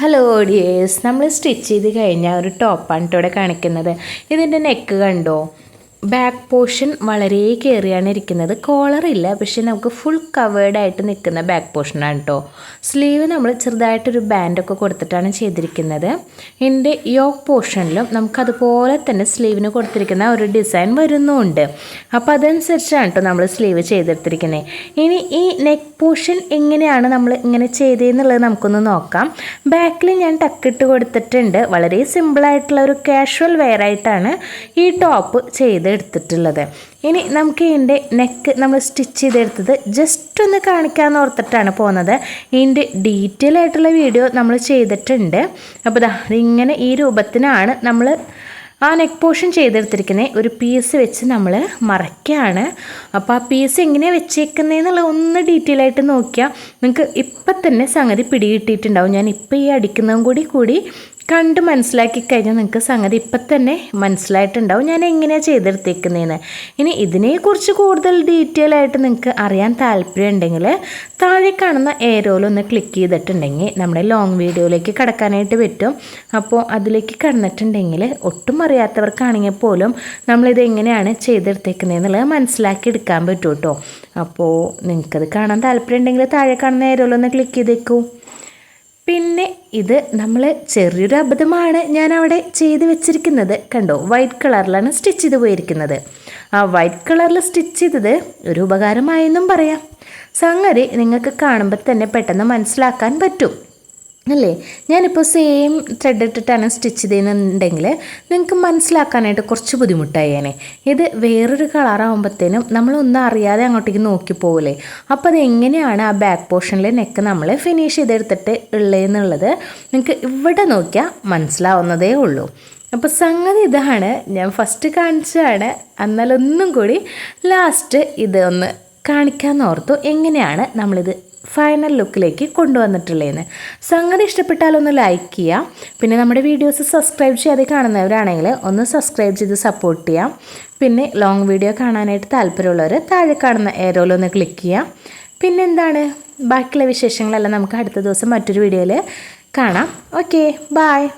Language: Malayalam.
ഹലോ ഡിയേഴ്സ് നമ്മൾ സ്റ്റിച്ച് ചെയ്ത് കഴിഞ്ഞാൽ ഒരു ടോപ്പാണ് ഇവിടെ കാണിക്കുന്നത്. ഇതിന്റെ നെക്ക് കണ്ടോ? ബാക്ക് പോർഷൻ വളരെ കയറിയാണ് ഇരിക്കുന്നത്. കോളർ ഇല്ല പക്ഷെ നമുക്ക് ഫുൾ കവേർഡ് ആയിട്ട് നിൽക്കുന്ന ബാക്ക് പോർഷനാണ് കേട്ടോ സ്ലീവ് നമ്മൾ ചെറുതായിട്ടൊരു ബാൻഡൊക്കെ കൊടുത്തിട്ടാണ് ചെയ്തിരിക്കുന്നത്. എന്റെ യോക്ക് പോർഷനിലും നമുക്കതുപോലെ തന്നെ സ്ലീവിന് കൊടുത്തിരിക്കുന്ന ഒരു ഡിസൈൻ വരുന്നുമുണ്ട് അപ്പോൾ അതനുസരിച്ചാണ് കേട്ടോ നമ്മൾ സ്ലീവ് ചെയ്തെടുത്തിരിക്കുന്നത്. ഇനി ഈ നെക്ക് പോർഷൻ എങ്ങനെയാണ് നമ്മൾ ഇങ്ങനെ ചെയ്തതെന്നുള്ളത് നമുക്കൊന്ന് നോക്കാം. ബാക്കിൽ ഞാൻ ടക്കിട്ട് കൊടുത്തിട്ടുണ്ട്. വളരെ സിമ്പിളായിട്ടുള്ള ഒരു കാഷ്വൽ വെയർ ആയിട്ടാണ് ഈ ടോപ്പ് ചെയ്തെടുത്തിട്ടുള്ളത്. ഇനി നമുക്ക് ഇതിന്റെ നെക്ക് നമ്മൾ സ്റ്റിച്ച് ചെയ്തെടുത്തത് ജസ്റ്റ് ഒന്ന് കാണിക്കാമെന്ന് ഓർത്തിട്ടാണ് പോകുന്നത്. ഇതിന്റെ ഡീറ്റെയിൽ ആയിട്ടുള്ള വീഡിയോ നമ്മൾ ചെയ്തിട്ടുണ്ട്. അപ്പോൾ ഇതാ ഇങ്ങനെ ഈ രൂപത്തിനാണ് നമ്മൾ ആ നെക്ക് പോർഷൻ ചെയ്തെടുത്തിരിക്കുന്നത്. ഒരു പീസ് വെച്ച് നമ്മൾ മറയ്ക്കുകയാണ്. അപ്പോൾ ആ പീസ് എങ്ങനെയാണ് വെച്ചേക്കുന്നതെന്നുള്ള ഒന്ന് ഡീറ്റെയിൽ ആയിട്ട് നോക്കിയാൽ നിങ്ങൾക്ക് ഇപ്പം തന്നെ സംഗതി പിടികിട്ടിയിട്ടുണ്ടാവും. ഞാൻ ഇപ്പം ഈ അടിക്കുന്നതും കൂടി കൂടി കണ്ട് മനസ്സിലാക്കി കഴിഞ്ഞാൽ നിങ്ങൾക്ക് സംഗതി ഇപ്പം തന്നെ മനസ്സിലായിട്ടുണ്ടാവും. ഞാൻ എങ്ങനെയാണ് ചെയ്തെടുത്തേക്കുന്നതെന്ന് ഇനി ഇതിനെക്കുറിച്ച് കൂടുതൽ ഡീറ്റെയിൽ ആയിട്ട് നിങ്ങൾക്ക് അറിയാൻ താല്പര്യം ഉണ്ടെങ്കിൽ താഴെ കാണുന്ന ഏരോലൊന്ന് ക്ലിക്ക് ചെയ്തിട്ടുണ്ടെങ്കിൽ നമ്മുടെ ലോങ് വീഡിയോയിലേക്ക് കടക്കാനായിട്ട് പറ്റും. അപ്പോൾ അതിലേക്ക് കടന്നിട്ടുണ്ടെങ്കിൽ ഒട്ടും അറിയാത്തവർക്കാണെങ്കിൽ പോലും നമ്മളിത് എങ്ങനെയാണ് ചെയ്തെടുത്തേക്കുന്നതെന്നുള്ളത് മനസ്സിലാക്കി എടുക്കാൻ പറ്റും കേട്ടോ അപ്പോൾ നിങ്ങൾക്കത് കാണാൻ താല്പര്യം ഉണ്ടെങ്കിൽ താഴെ കാണുന്ന ഏരോലൊന്ന് ക്ലിക്ക് ചെയ്തേക്കൂ. പിന്നെ ഇത് നമ്മൾ ചെറിയൊരു അബദ്ധമാണ് ഞാൻ അവിടെ ചെയ്ത് വെച്ചിരിക്കുന്നത്. കണ്ടോ? വൈറ്റ് കളറിലാണ് സ്റ്റിച്ച് ചെയ്ത് പോയിരിക്കുന്നത്. ആ വൈറ്റ് കളറിൽ സ്റ്റിച്ച് ചെയ്തത് ഒരു ഉപകാരമായെന്നും പറയാം. സംഗതി നിങ്ങൾക്ക് കാണുമ്പോൾ തന്നെ പെട്ടെന്ന് മനസ്സിലാക്കാൻ പറ്റും. അല്ലേ? ഞാനിപ്പോൾ സെയിം ത്രെഡ് ഇട്ടിട്ടാണ് സ്റ്റിച്ച് ചെയ്യുന്നുണ്ടെങ്കിൽ നിങ്ങൾക്ക് മനസ്സിലാക്കാനായിട്ട് കുറച്ച് ബുദ്ധിമുട്ടായേനെ ഇത് വേറൊരു കളറാകുമ്പോഴത്തേനും നമ്മളൊന്നും അറിയാതെ അങ്ങോട്ടേക്ക് നോക്കി പോകില്ലേ അപ്പോൾ അത് എങ്ങനെയാണ് ആ ബാക്ക് പോർഷനിൽ നെക്ക് നമ്മൾ ഫിനിഷ് ചെയ്തെടുത്തിട്ട് ഉള്ളതെന്നുള്ളത് നിങ്ങൾക്ക് ഇവിടെ നോക്കിയാൽ മനസ്സിലാവുന്നതേ ഉള്ളൂ. അപ്പോൾ സംഗതി ഇതാണ്. ഞാൻ ഫസ്റ്റ് കാണിച്ചതാണ്. എന്നാലൊന്നും കൂടി ലാസ്റ്റ് ഇത് ഒന്ന് കാണിക്കാമെന്ന് ഓർത്തു എങ്ങനെയാണ് നമ്മളിത് ഫൈനൽ ലുക്കിലേക്ക് കൊണ്ടുവന്നിട്ടുള്ളതെന്ന്. സംഗതി ഇഷ്ടപ്പെട്ടാലൊന്ന് ലൈക്ക് ചെയ്യാം. പിന്നെ നമ്മുടെ വീഡിയോസ് സബ്സ്ക്രൈബ് ചെയ്യാതെ കാണുന്നവരാണെങ്കിൽ ഒന്ന് സബ്സ്ക്രൈബ് ചെയ്ത് സപ്പോർട്ട് ചെയ്യാം. പിന്നെ ലോങ് വീഡിയോ കാണാനായിട്ട് താല്പര്യമുള്ളവർ താഴെ കാണുന്ന ഏരോലൊന്ന് ക്ലിക്ക് ചെയ്യാം. പിന്നെ എന്താണ്? ബാക്കിയുള്ള വിശേഷങ്ങളെല്ലാം നമുക്ക് അടുത്ത ദിവസം മറ്റൊരു വീഡിയോയിൽ കാണാം. Okay bye